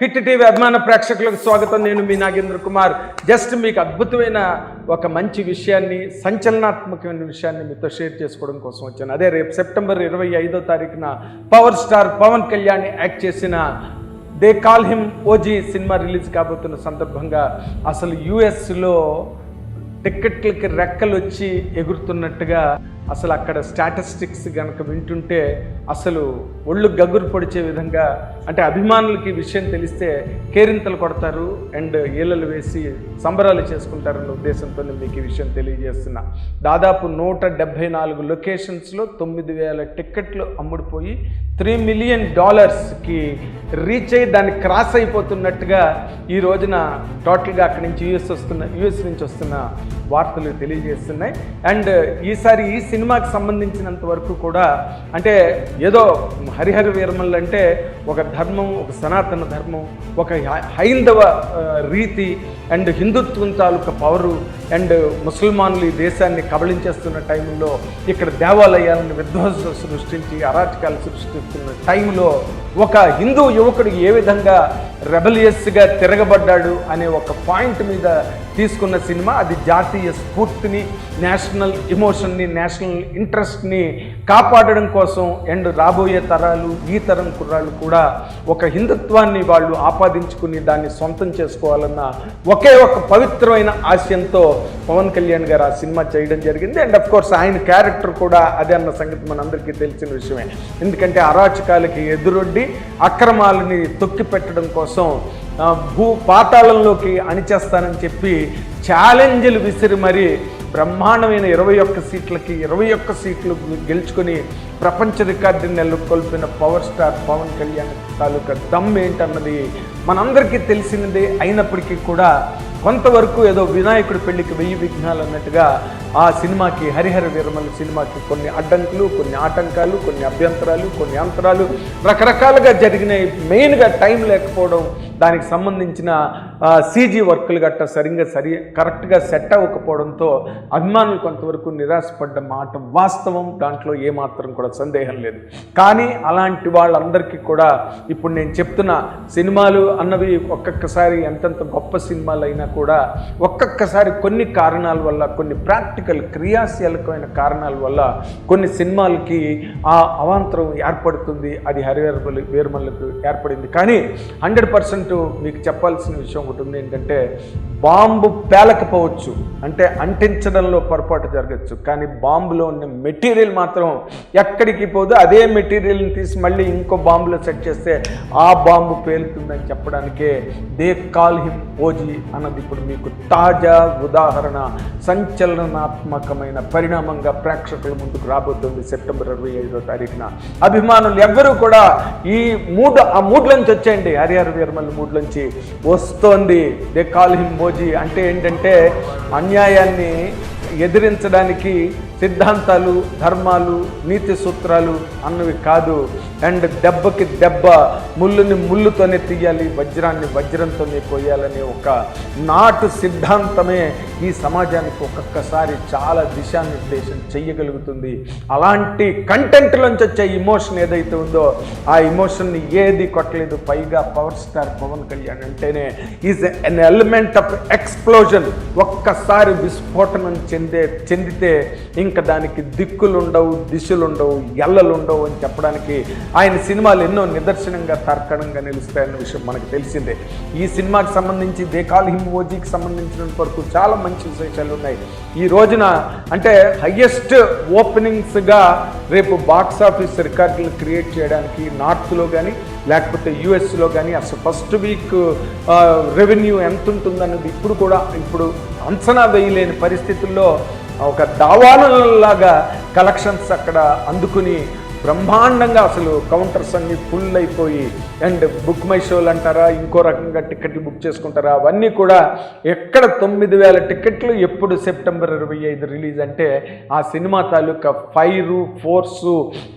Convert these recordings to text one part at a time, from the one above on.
Hit TV అభిమాన ప్రేక్షకులకు స్వాగతం. నేను మీ నాగేంద్ర కుమార్. జస్ట్ మీకు అద్భుతమైన ఒక మంచి విషయాన్ని సంచలనాత్మకమైన విషయాన్ని మీతో షేర్ చేసుకోవడం కోసం వచ్చాను. అదే రేపు సెప్టెంబర్ ఇరవై ఐదో తారీఖున power star Pawan Kalyan act చేసిన they call him OG cinema release కాబోతున్న సందర్భంగా అసలు యుఎస్లో టిక్కెట్లకి రెక్కలు వచ్చి ఎగురుతున్నట్టుగా అసలు అక్కడ స్టాటిస్టిక్స్ కనుక వింటుంటే అసలు ఒళ్ళు గగ్గురు పొడిచే విధంగా అంటే అభిమానులకి విషయం తెలిస్తే కేరింతలు కొడతారు అండ్ ఈలలు వేసి సంబరాలు చేసుకుంటారన్న ఉద్దేశంతో మీకు ఈ విషయం తెలియజేస్తున్నా. దాదాపు నూట డెబ్భై నాలుగు లొకేషన్స్లో తొమ్మిది వేల టిక్కెట్లు అమ్ముడుపోయి త్రీ మిలియన్ డాలర్స్కి రీచ్ అయ్యి దాన్ని క్రాస్ అయిపోతున్నట్టుగా ఈ రోజున టోటల్గా అక్కడి నుంచి యూఎస్ వస్తున్న యూఎస్ నుంచి వస్తున్న వార్తలు తెలియజేస్తున్నాయి. అండ్ ఈసారి ఈ సినిమాకి సంబంధించినంత వరకు కూడా అంటే ఏదో హరిహర వీరమల్లు అంటే ఒక ధర్మం ఒక సనాతన ధర్మం ఒక హై- హైందవ రీతి అండ్ హిందుత్వం తాలూకా పవరు అండ్ ముసల్మాన్లు ఈ దేశాన్ని కబళించేస్తున్న టైంలో ఇక్కడ దేవాలయాలను విధ్వంసం సృష్టించి అరాచకాలు సృష్టిస్తున్న టైంలో ఒక హిందూ యువకుడు ఏ విధంగా రెబలియస్గా తిరగబడ్డాడు అనే ఒక పాయింట్ మీద తీసుకున్న సినిమా అది జాతీయ స్ఫూర్తిని నేషనల్ ఇమోషన్ని నేషనల్ ఇంట్రెస్ట్ని కాపాడడం కోసం అండ్ రాబోయే తరాలు ఈ తరం కుర్రాళ్ళు కూడా ఒక హిందుత్వాన్ని వాళ్ళు ఆపాదించుకుని దాన్ని సొంతం చేసుకోవాలన్న ఒకే ఒక పవిత్రమైన ఆశయంతో పవన్ కళ్యాణ్ గారు ఆ సినిమా చేయడం జరిగింది. అండ్ అఫ్ కోర్స్ ఆయన క్యారెక్టర్ కూడా అదే అన్న సంగతి మనందరికీ తెలిసిన విషయమే. ఎందుకంటే అరాచకాలకి ఎదురొడ్డి అక్రమాలని తొక్కి పెట్టడం కోసం భూ పాతాళంలోకి అణిచేస్తానని చెప్పి ఛాలెంజ్లు విసిరి మరి బ్రహ్మాండమైన ఇరవై ఒక్క సీట్లకి ఇరవై ఒక్క సీట్లు గెలుచుకొని ప్రపంచ రికార్డుని నెలకొల్పిన పవర్ స్టార్ పవన్ కళ్యాణ్ తాలూకా దమ్ ఏంటన్నది మనందరికీ తెలిసినదే అయినప్పటికీ కూడా కొంతవరకు ఏదో వినాయకుడి పెళ్ళికి వెయ్యి విఘ్నాలు అన్నట్టుగా ఆ సినిమాకి హరిహర వీరమల్లి సినిమాకి కొన్ని అడ్డంకులు కొన్ని ఆటంకాలు కొన్ని అభ్యంతరాలు కొన్ని అంతరాలు రకరకాలుగా జరిగినాయి. మెయిన్గా టైం లేకపోవడం దానికి సంబంధించిన సీజీ వర్కులు గట్ట సరిగ్గా సరి కరెక్ట్గా సెట్ అవ్వకపోవడంతో అభిమానులు కొంతవరకు నిరాశపడ్డ మాట వాస్తవం. దాంట్లో ఏమాత్రం కూడా సందేహం లేదు. కానీ అలాంటి వాళ్ళందరికీ కూడా ఇప్పుడు నేను చెప్తున్న సినిమాలు అన్నవి ఒక్కొక్కసారి ఎంతెంత గొప్ప సినిమాలు అయినా కూడా ఒక్కొక్కసారి కొన్ని కారణాల వల్ల కొన్ని ప్రాక్టికల్ క్రియాశీలకమైన కారణాల వల్ల కొన్ని సినిమాలకి ఆ అవాంతరం ఏర్పడుతుంది. అది హరిహర వీరమల్లకు ఏర్పడింది. కానీ హండ్రెడ్ పర్సెంట్ మీకు చెప్పాల్సిన విషయం ఒకటి ఉంది ఏంటంటే బాంబు పేలకపోవచ్చు అంటే అంటించడంలో పొరపాటు జరగచ్చు కానీ బాంబులో ఉన్న మెటీరియల్ మాత్రం ఎక్కడికి పోదు. అదే మెటీరియల్ని తీసి మళ్ళీ ఇంకో బాంబులో సెట్ చేస్తే ఆ బాంబు పేలుతుందని చెప్పడానికే దే కాల్ హిమ్ ఓజీ అన్నది ఇప్పుడు మీకు తాజా ఉదాహరణ సంచలనాత్మకమైన పరిణామంగా ప్రేక్షకుల ముందుకు రాబోతుంది సెప్టెంబర్ ఇరవై ఐదో తారీఖున. అభిమానులు ఎవ్వరూ కూడా ఈ మూడ్ ఆ మూడ్లోంచి వచ్చేయండి. హరిహర వీరమల్లి మూడ్లోంచి ఉంది. దే కాల్ హిమ్ మోజీ అంటే ఏంటంటే అన్యాయాన్ని ఎదిరించడానికి సిద్ధాంతాలు ధర్మాలు నీతి సూత్రాలు అన్నవి కాదు. అండ్ దెబ్బకి దెబ్బ ముళ్ళుని ముళ్ళుతోనే తీయాలి వజ్రాన్ని వజ్రంతోనే కొయ్యాలనే ఒక నాటు సిద్ధాంతమే ఈ సమాజానికి ఒక్కొక్కసారి చాలా దిశానిర్దేశం చెయ్యగలుగుతుంది. అలాంటి కంటెంట్లోంచి వచ్చే ఇమోషన్ ఏదైతే ఉందో ఆ ఇమోషన్ని ఏది కొట్టలేదు పైగా పవర్ స్టార్ పవన్ కళ్యాణ్ అంటేనే is an element of explosion ఒక్కసారి విస్ఫోటనం చెందే చెందితే ఇంకా దానికి దిక్కులుండవు దిశలుండవు ఎల్లలుండవు అని చెప్పడానికి ఆయన సినిమాలు ఎన్నో నిదర్శనంగా తర్కణంగా నిలుస్తాయన్న విషయం మనకు తెలిసిందే. ఈ సినిమాకి సంబంధించి దేకాల్ హిమోజీకి ఓజీకి వరకు చాలా మంచి విశేషాలు ఉన్నాయి. ఈ రోజున అంటే హయ్యెస్ట్ ఓపెనింగ్స్గా రేపు బాక్స్ ఆఫీస్ రికార్డులు క్రియేట్ చేయడానికి నార్త్లో కానీ లేకపోతే యుఎస్లో కానీ అసలు ఫస్ట్ వీక్ రెవెన్యూ ఎంత ఉంటుందన్నది ఇప్పుడు కూడా ఇప్పుడు అంచనా వేయలేని పరిస్థితుల్లో ఒక దావాలలాగా కలెక్షన్స్ అక్కడ అందుకుని బ్రహ్మాండంగా అసలు కౌంటర్స్ అన్నీ ఫుల్ అయిపోయి అండ్ బుక్ మై షోలు అంటారా ఇంకో రకంగా టికెట్లు బుక్ చేసుకుంటారా అవన్నీ కూడా ఎక్కడ తొమ్మిది వేల టికెట్లు ఎప్పుడు సెప్టెంబర్ ఇరవై ఐదు రిలీజ్ అంటే ఆ సినిమా తాలూకా ఫైరు ఫోర్సు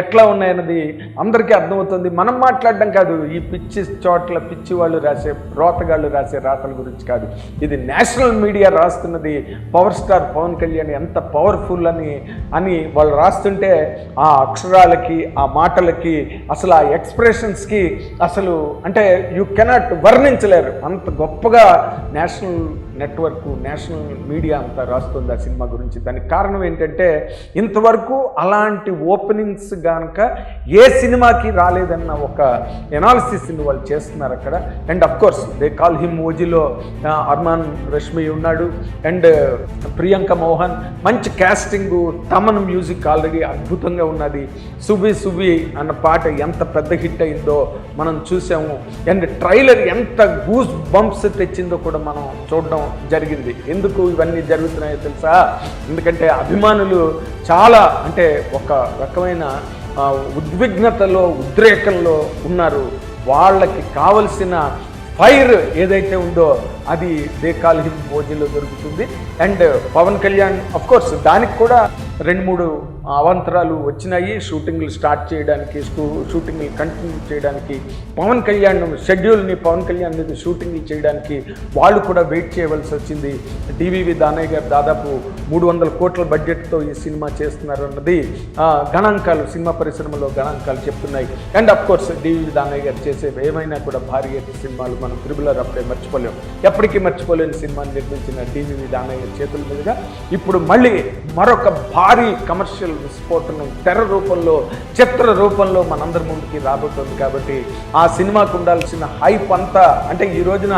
ఎట్లా ఉన్నాయన్నది అందరికీ అర్థమవుతుంది. మనం మాట్లాడడం కాదు ఈ పిచ్చి చోట్ల పిచ్చి వాళ్ళు రాసే రోతగాళ్ళు రాసే రాతల గురించి కాదు. ఇది నేషనల్ మీడియా రాస్తున్నది పవర్ స్టార్ పవన్ కళ్యాణ్ ఎంత పవర్ఫుల్ అని అని వాళ్ళు రాస్తుంటే ఆ అక్షరాలకి పదాలకి ఆ మాటలకి అసలు ఆ ఎక్స్ప్రెషన్స్కి అసలు అంటే యూ కెనాట్ వర్ణించలేరు. అంత గొప్పగా నేషనల్ నెట్వర్క్ నేషనల్ మీడియా అంతా రాస్తుంది ఆ సినిమా గురించి. దానికి కారణం ఏంటంటే ఇంతవరకు అలాంటి ఓపెనింగ్స్ కనుక ఏ సినిమాకి రాలేదన్న ఒక ఎనాలిసిస్ని వాళ్ళు చేస్తున్నారు అక్కడ. And of course they call him ఓజీలో Arman Rashmi ఉన్నాడు. అండ్ ప్రియాంక మోహన్ మంచి క్యాస్టింగ్ తమన్ మ్యూజిక్ ఆల్రెడీ అద్భుతంగా ఉన్నది. సుబి సుబి అన్న పాట ఎంత పెద్ద హిట్ అయిందో మనం చూసాము. అండ్ ట్రైలర్ ఎంత గూస్ బంప్స్ తెచ్చిందో కూడా మనం చూడడం జరిగింది. ఎందుకు ఇవన్నీ జరుగుతున్నాయో తెలుసా? ఎందుకంటే అభిమానులు చాలా అంటే ఒక రకమైన ఉద్విగ్నతలో ఉద్రేకంలో ఉన్నారు. వాళ్ళకి కావలసిన ఫైర్ ఏదైతే ఉందో అది దేకాల్ హింద్ భోజీలో దొరుకుతుంది. అండ్ పవన్ కళ్యాణ్ అఫ్కోర్స్ దానికి కూడా రెండు మూడు అవాంతరాలు వచ్చినాయి. షూటింగ్లు స్టార్ట్ చేయడానికి షూటింగ్లు కంటిన్యూ చేయడానికి. పవన్ కళ్యాణ్ షెడ్యూల్ని పవన్ కళ్యాణ్ మీద షూటింగ్లు చేయడానికి వాళ్ళు కూడా వెయిట్ చేయవలసి వచ్చింది. డివివి దానయ్య గారు దాదాపు మూడు వందల కోట్ల బడ్జెట్తో ఈ సినిమా చేస్తున్నారు అన్నది గణాంకాలు సినిమా పరిశ్రమలో గణాంకాలు చెప్తున్నాయి. And of course DVV Danayya garu చేసే ఏమైనా కూడా భారీ ఎత్తు సినిమాలు మనం త్రిబులర్ అప్పుడే మర్చిపోలేం. ఎప్పటికీ మర్చిపోలేని సినిమాని నిర్మించిన డివివి దానయ్య చేతుల మీదుగా ఇప్పుడు మళ్ళీ మరొక భారీ కమర్షియల్ విస్ఫోటనం తెర రూపంలో చిత్ర రూపంలో మనందరి ముందుకి రాబోతుంది. కాబట్టి ఆ సినిమాకు ఉండాల్సిన హైప్ అంతా అంటే ఈ రోజున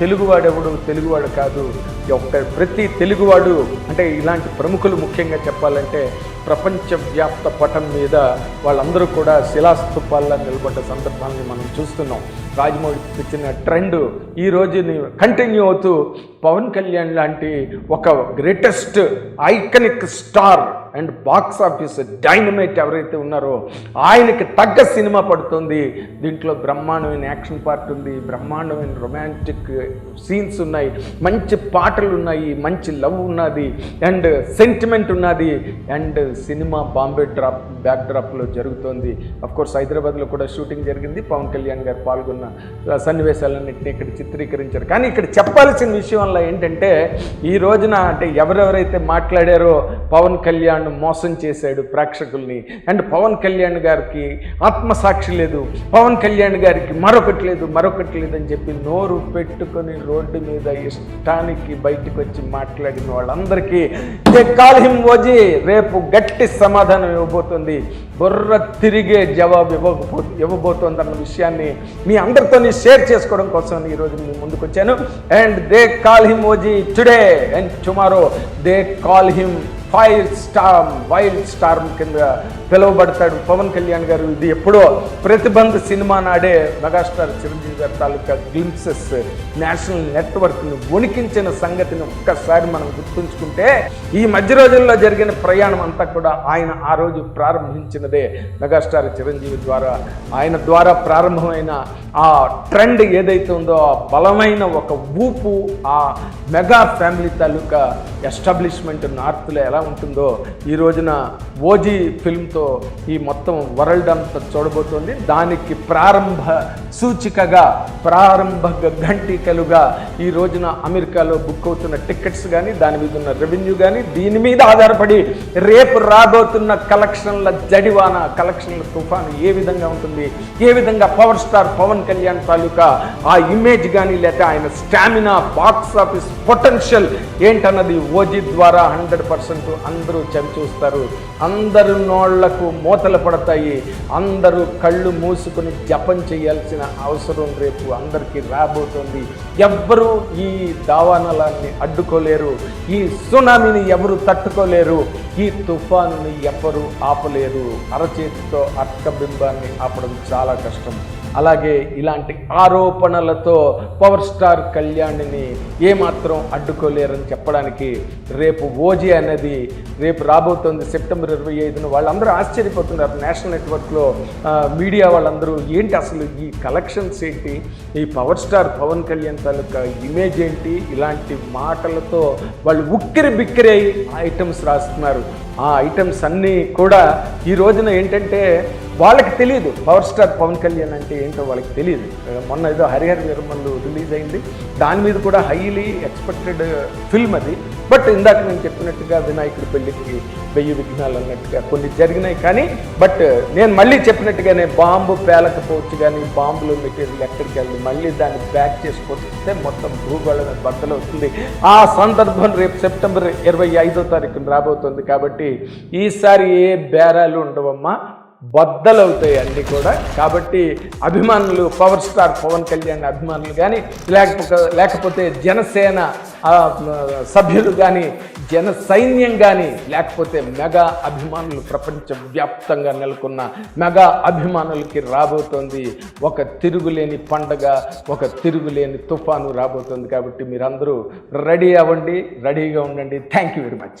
తెలుగువాడెవడు? తెలుగువాడు కాదు. ఒక ఒక్క ప్రతి తెలుగువాడు అంటే ఇలాంటి ప్రముఖులు ముఖ్యంగా చెప్పాలంటే ప్రపంచవ్యాప్త పటం మీద వాళ్ళందరూ కూడా శిలాస్తూపాల్లో నిలబడ్డ సందర్భాన్ని మనం చూస్తున్నాం. రాజమౌళి ఇచ్చిన ట్రెండ్ ఈ రోజు కంటిన్యూ అవుతూ పవన్ కళ్యాణ్ లాంటి ఒక greatest iconic star and box office dynamite ఎవరైతే ఉన్నారో ఆయనకి తగ్గ సినిమా పడుతుంది. దీంట్లో బ్రహ్మాండమైన యాక్షన్ పార్ట్ ఉంది. బ్రహ్మాండమైన రొమాంటిక్ సీన్స్ ఉన్నాయి మంచి పాటలు ఉన్నాయి మంచి లవ్ ఉన్నది అండ్ సెంటిమెంట్ ఉన్నది and cinema Bombay drop back డ్రాప్లో జరుగుతోంది. కోర్స్ హైదరాబాద్లో కూడా షూటింగ్ జరిగింది. పవన్ కళ్యాణ్ గారు పాల్గొన్న సన్నివేశాలన్నింటినీ ఇక్కడ చిత్రీకరించారు. కానీ ఇక్కడ చెప్పాల్సిన విషయంలో ఏంటంటే ఈ రోజున అంటే ఎవరెవరైతే మాట్లాడారో పవన్ కళ్యాణ్ మోసం చేశాడు ప్రేక్షకుల్ని. అండ్ పవన్ కళ్యాణ్ గారికి ఆత్మసాక్షి లేదు. పవన్ కళ్యాణ్ గారికి మరొకటి లేదు మరొకటి లేదని చెప్పి నోరు పెట్టుకొని రోడ్డు మీద ఇష్టానికి బయటకు వచ్చి మాట్లాడిన వాళ్ళందరికీ "దే ఓజీ రేపు గట్టి సమాధానం ఇవ్వబోతుంది. బుర్ర తిరిగే జవాబు ఇవ్వకపో ఇవ్వబోతోంది అన్న విషయాన్ని మీ అందరితో షేర్ చేసుకోవడం కోసం ఈరోజు మీ ముందుకు వచ్చాను and they call him OG today and tomorrow they call him fire star wild star కింద పిలువబడతాడు పవన్ కళ్యాణ్ గారు. ఇది ఎప్పుడో ప్రతిబంధ సినిమా నాడే మెగాస్టార్ చిరంజీవి గారి తాలూకా గ్లింప్సెస్ నేషనల్ నెట్వర్క్ను వణికించిన సంగతిని ఒక్కసారి మనం గుర్తుంచుకుంటే ఈ మధ్య రోజుల్లో జరిగిన ప్రయాణం అంతా కూడా ఆయన ఆ రోజు ప్రారంభించినదే మెగాస్టార్ చిరంజీవి ద్వారా. ఆయన ద్వారా ప్రారంభమైన ఆ ట్రెండ్ ఏదైతే ఉందో ఆ బలమైన ఒక ఊపు ఆ మెగా ఫ్యామిలీ తాలూకా ఎస్టాబ్లిష్మెంట్ నార్త్లో ఎలా ఉంటుందో ఈ రోజున ఓజీ ఫిల్మ్తో ఈ మొత్తం వరల్డ్ అంతా చూడబోతోంది. దానికి ప్రారంభ సూచికగా ప్రారంభ ఘంటికలుగా ఈ రోజున అమెరికాలో బుక్ అవుతున్న టికెట్స్ కానీ దాని మీద ఉన్న రెవెన్యూ కానీ దీని మీద ఆధారపడి రేపు రాబోతున్న కలెక్షన్ల జడివాన కలెక్షన్ల తుఫాను ఏ విధంగా ఉంటుంది ఏ విధంగా పవర్ స్టార్ పవన్ కళ్యాణ్ తాలూకా ఆ ఇమేజ్ కానీ లేకపోతే ఆయన స్టామినా బాక్స్ ఆఫీస్ పొటెన్షియల్ ఏంటన్నది ఓజీ ద్వారా హండ్రెడ్ పర్సెంట్ అందరూ చవి చూస్తారు. అందరు నోళ్ళకు మూతలు పడతాయి. అందరూ కళ్ళు మూసుకొని జపం చేయాల్సిన అవసరం రేపు అందరికీ రాబోతుంది. ఎవ్వరూ ఈ దావానలాన్ని అడ్డుకోలేరు. ఈ సునామీని ఎవరు తట్టుకోలేరు. ఈ తుఫానుని ఎవ్వరూ ఆపలేరు. అరచేతితో అర్థబింబాన్ని ఆపడం చాలా కష్టం. అలాగే ఇలాంటి ఆరోపణలతో పవర్ స్టార్ కళ్యాణ్ని ఏమాత్రం అడ్డుకోలేరని చెప్పడానికి రేపు ఓజీ అనేది రేపు రాబోతోంది సెప్టెంబర్ ఇరవై ఐదున. వాళ్ళందరూ ఆశ్చర్యపోతున్నారు నేషనల్ నెట్వర్క్లో మీడియా వాళ్ళందరూ ఏంటి అసలు ఈ కలెక్షన్స్ ఏంటి? ఈ పవర్ స్టార్ పవన్ కళ్యాణ్ తాలూకా ఇమేజ్ ఏంటి? ఇలాంటి మాటలతో వాళ్ళు ఉక్కిరి బిక్కిరి ఐటమ్స్ రాస్తున్నారు. ఆ ఐటమ్స్ అన్నీ కూడా ఈ రోజున ఏంటంటే వాళ్ళకి తెలియదు పవర్ స్టార్ పవన్ కళ్యాణ్ అంటే ఏంటో వాళ్ళకి తెలియదు మొన్న ఏదో హరిహర నిర్మలు రిలీజ్ అయింది. దాని మీద కూడా హైలీ ఎక్స్పెక్టెడ్ ఫిల్మ్ అది. బట్ ఇందాక నేను చెప్పినట్టుగా వినాయకుడి పెళ్ళికి వెయ్యి విఘ్నాలు అన్నట్టుగా కొన్ని జరిగినాయి కానీ బట్ నేను మళ్ళీ చెప్పినట్టుగానే బాంబు పేలకపోవచ్చు కానీ బాంబులు మెటీరియల్ ఎక్కడికి వెళ్ళి మళ్ళీ దాన్ని బ్యాక్ చేసుకొస్తే మొత్తం భూగోళం బద్దలు వస్తుంది ఆ సందర్భం రేపు సెప్టెంబర్ ఇరవై ఐదో తారీఖున రాబోతుంది. కాబట్టి ఈసారి ఏ బేరాలు ఉండవమ్మా. బద్దలవుతాయి అన్నీ కూడా. కాబట్టి అభిమానులు పవర్ స్టార్ పవన్ కళ్యాణ్ అభిమానులు కానీ లేకపోతే లేకపోతే జనసేన సభ్యులు కానీ జన సైన్యం కానీ లేకపోతే మెగా అభిమానులు ప్రపంచ వ్యాప్తంగా నెలకొన్న మెగా అభిమానులకి రాబోతోంది. ఒక తిరుగులేని పండగ ఒక తిరుగులేని తుఫాను రాబోతోంది కాబట్టి మీరందరూ రెడీ అవ్వండి రెడీగా ఉండండి. Thank you very much